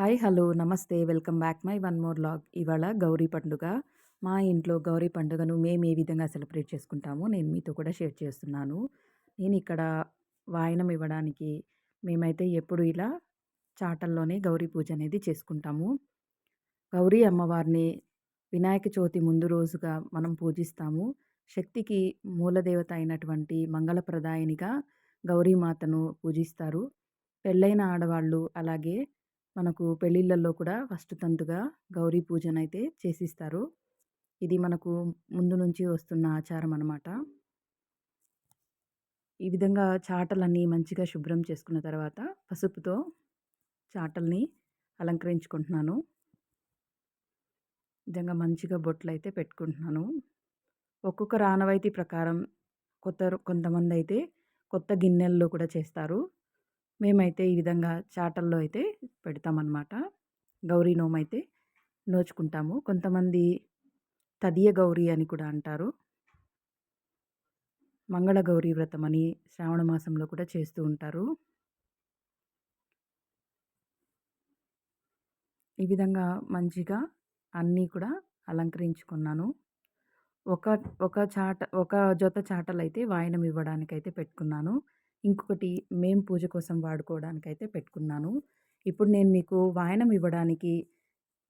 Hi hello namaste welcome back my one more vlog. ఇవాళ గౌరీ పండుగ. మా ఇంట్లో గౌరీ పండుగను మేము ఏ విధంగా సెలబ్రేట్ చేసుకుంటామో నేను మీతో కూడా షేర్ చేస్తున్నాను. నేను ఇక్కడ వాయనం ఇవ్వడానికి మేమైతే ఎప్పుడు ఇలా చాటల్లోనే గౌరీ పూజ అనేది చేసుకుంటాము. గౌరీ అమ్మవారిని వినాయక చవితి ముందు రోజుగా మనం పూజిస్తాము. శక్తికి మూలదేవత అయినటువంటి మంగళప్రదాయనిగా గౌరీమాతను పూజిస్తారు. పెళ్ళైన ఆడవాళ్ళు అలాగే మనకు పెళ్ళిళ్ళల్లో కూడా ఫస్ట్ తంతుగా గౌరీ పూజనైతే చేసిస్తారు. ఇది మనకు ముందు నుంచి వస్తున్న ఆచారం అనమాట ఈ విధంగా చాటలన్నీ మంచిగా శుభ్రం చేసుకున్న తర్వాత పసుపుతో చాటల్ని అలంకరించుకుంటున్నాను. నిజంగా మంచిగా బొట్లు అయితే పెట్టుకుంటున్నాను. ఒక్కొక్క రానవైతి ప్రకారం కొత్త కొంతమంది అయితే కొత్త గిన్నెల్లో కూడా చేస్తారు. మేమైతే ఈ విధంగా చాటల్లో అయితే పెడతామన్నమాట. గౌరీ నోము అయితే నోచుకుంటాము. కొంతమంది తదియ గౌరీ అని కూడా అంటారు. మంగళ గౌరీ వ్రతం అని శ్రావణ మాసంలో కూడా చేస్తూ ఉంటారు. ఈ విధంగా మంచిగా అన్నీ కూడా అలంకరించుకున్నాను. ఒక ఒక చాట ఒక జత చాటలు అయితే వాయనం ఇవ్వడానికైతే పెట్టుకున్నాను. ఇంకొకటి మేము పూజ కోసం వాడుకోవడానికైతే పెట్టుకున్నాను. ఇప్పుడు నేను మీకు వాయనం ఇవ్వడానికి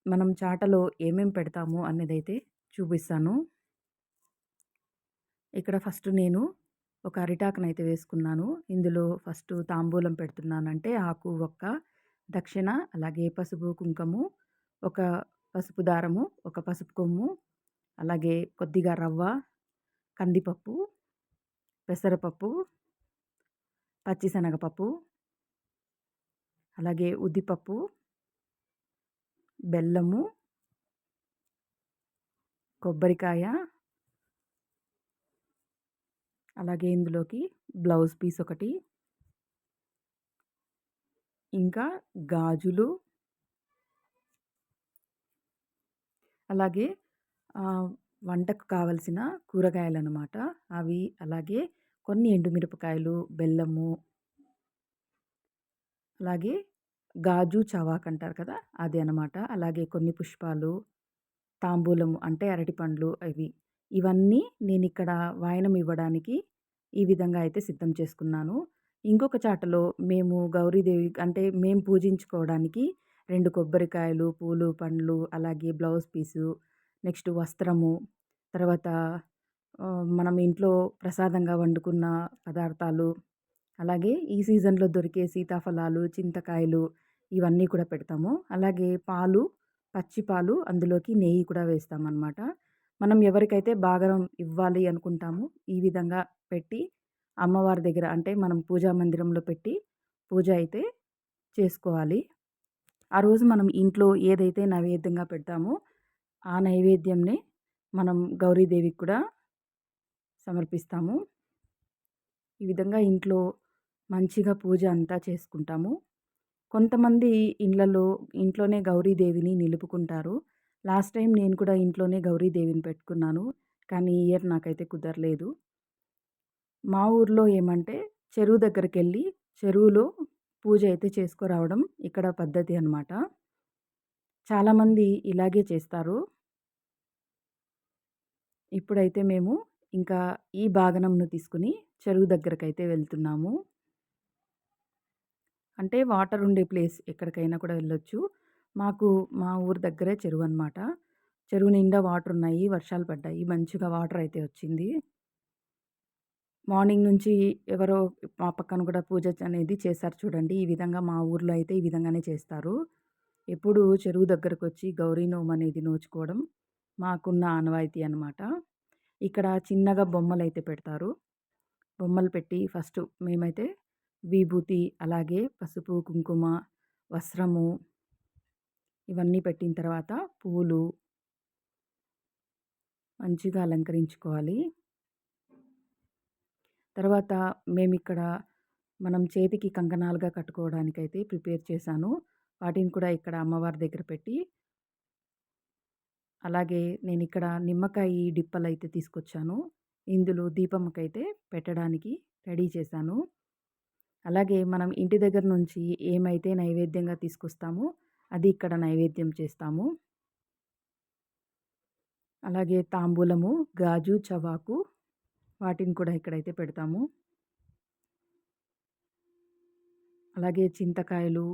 మనం చాటలో ఏమేమి పెడతాము అన్నదైతే చూపిస్తాను. ఇక్కడ ఫస్ట్ నేను ఒక అరిటాకునైతే వేసుకున్నాను. ఇందులో ఫస్ట్ తాంబూలం పెడుతున్నానంటే ఆకు ఒక్క దక్షిణ అలాగే పసుపు కుంకుము ఒక పసుపు దారము ఒక పసుపు కొమ్ము అలాగే కొద్దిగా రవ్వ కందిపప్పు పెసరపప్పు పచ్చిశనగపప్పు అలాగే ఉద్దిపప్పు బెల్లము కొబ్బరికాయ అలాగే ఇందులోకి బ్లౌజ్ పీస్ ఒకటి. ఇంకా గాజులు. అలాగే వంటకు కావలసిన కూరగాయలు అన్నమాట అవి అలాగే కొన్ని ఎండుమిరపకాయలు బెల్లము అలాగే గాజు చవాక్ అంటారు కదా! అది అనమాట అలాగే కొన్ని పుష్పాలు తాంబూలము అంటే అరటిపండ్లు అవి ఇవన్నీ నేను ఇక్కడ వాయనం ఇవ్వడానికి ఈ విధంగా అయితే సిద్ధం చేసుకున్నాను. ఇంకొక చాటలో మేము గౌరీదేవి అంటే మేము పూజించుకోవడానికి రెండు కొబ్బరికాయలు పూలు పండ్లు అలాగే బ్లౌజ్ పీసు నెక్స్ట్ వస్త్రము తర్వాత మనం ఇంట్లో ప్రసాదంగా వండుకున్న పదార్థాలు అలాగే ఈ సీజన్లో దొరికే సీతాఫలాలు చింతకాయలు ఇవన్నీ కూడా పెడతాము. అలాగే పాలు పచ్చి పాలు అందులోకి నెయ్యి కూడా వేస్తామన్నమాట. మనం ఎవరికైతే బాగా ఇవ్వాలి అనుకుంటామో ఈ విధంగా పెట్టి అమ్మవారి దగ్గర అంటే మనం పూజా మందిరంలో పెట్టి పూజ అయితే చేసుకోవాలి. ఆ రోజు మనం ఇంట్లో ఏదైతే నైవేద్యంగా పెడతామో ఆ నైవేద్యంని మనం గౌరీదేవికి కూడా సమర్పిస్తాము. ఈ విధంగా ఇంట్లో మంచిగా పూజ అంతా చేసుకుంటాము. కొంతమంది ఇళ్ళలో ఇంట్లోనే గౌరీదేవిని నిలుపుకుంటారు. లాస్ట్ టైం నేను కూడా ఇంట్లోనే గౌరీదేవిని పెట్టుకున్నాను. కానీ ఈ ఇయర్ నాకైతే కుదరలేదు. మా ఊర్లో ఏమంటే చెరువు దగ్గరికి వెళ్ళి చెరువులో పూజ అయితే చేసుకురావడం ఇక్కడ పద్ధతి అనమాట చాలామంది ఇలాగే చేస్తారు. ఇప్పుడైతే మేము ఇంకా ఈ బాగనంను తీసుకుని చెరువు దగ్గరకైతే వెళ్తున్నాము. అంటే వాటర్ ఉండే ప్లేస్ ఎక్కడికైనా కూడా వెళ్ళొచ్చు. మాకు మా ఊరు దగ్గరే చెరువు అనమాట చెరువు నిండా వాటర్ ఉన్నాయి వర్షాలు పడ్డాయి మంచిగా వాటర్ అయితే వచ్చింది. మార్నింగ్ నుంచి ఎవరో మా పక్కన కూడా పూజ అనేది చేశారు చూడండి. ఈ విధంగా మా ఊర్లో అయితే ఈ విధంగానే చేస్తారు. ఎప్పుడు చెరువు దగ్గరకు వచ్చి గౌరీ నోము అనేది నోచుకోవడం మాకున్న ఆనవాయితీ అనమాట ఇక్కడ చిన్నగా బొమ్మలు అయితే పెడతారు. బొమ్మలు పెట్టి ఫస్ట్ మేమైతే విభూతి అలాగే పసుపు కుంకుమ వస్త్రము ఇవన్నీ పెట్టిన తర్వాత పూలు మంచిగా అలంకరించుకోవాలి. తర్వాత మేము ఇక్కడ మనం చేతికి కంకణాలుగా కట్టుకోవడానికైతే ప్రిపేర్ చేశాను. వాటిని కూడా ఇక్కడ అమ్మవారి దగ్గర పెట్టి అలాగే నేను ఇక్కడ నిమ్మకాయ డిప్పలు అయితే తీసుకొచ్చాను. ఇందులో దీపమ్మకైతే పెట్టడానికి రెడీ చేశాను. అలాగే మనం ఇంటి దగ్గర నుంచి ఏమైతే నైవేద్యంగా తీసుకొస్తామో అది ఇక్కడ నైవేద్యం చేస్తాము. అలాగే తాంబూలము గాజు చవాకు వాటిని కూడా ఇక్కడైతే పెడతాము. అలాగే చింతకాయలు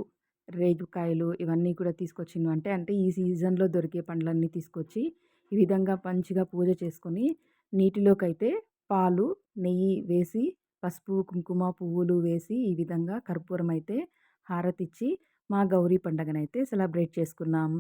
రేగుకాయలు ఇవన్నీ కూడా తీసుకొచ్చిండు. అంటే అంటే ఈ సీజన్లో దొరికే పండ్లన్నీ తీసుకొచ్చి ఈ విధంగా మంచిగా పూజ చేసుకొని నీటిలోకైతే పాలు నెయ్యి వేసి పసుపు కుంకుమ పువ్వులు వేసి ఈ విధంగా కర్పూరం అయితే హారతిచ్చి మా గౌరీ పండగనైతే సెలబ్రేట్ చేసుకున్నాం.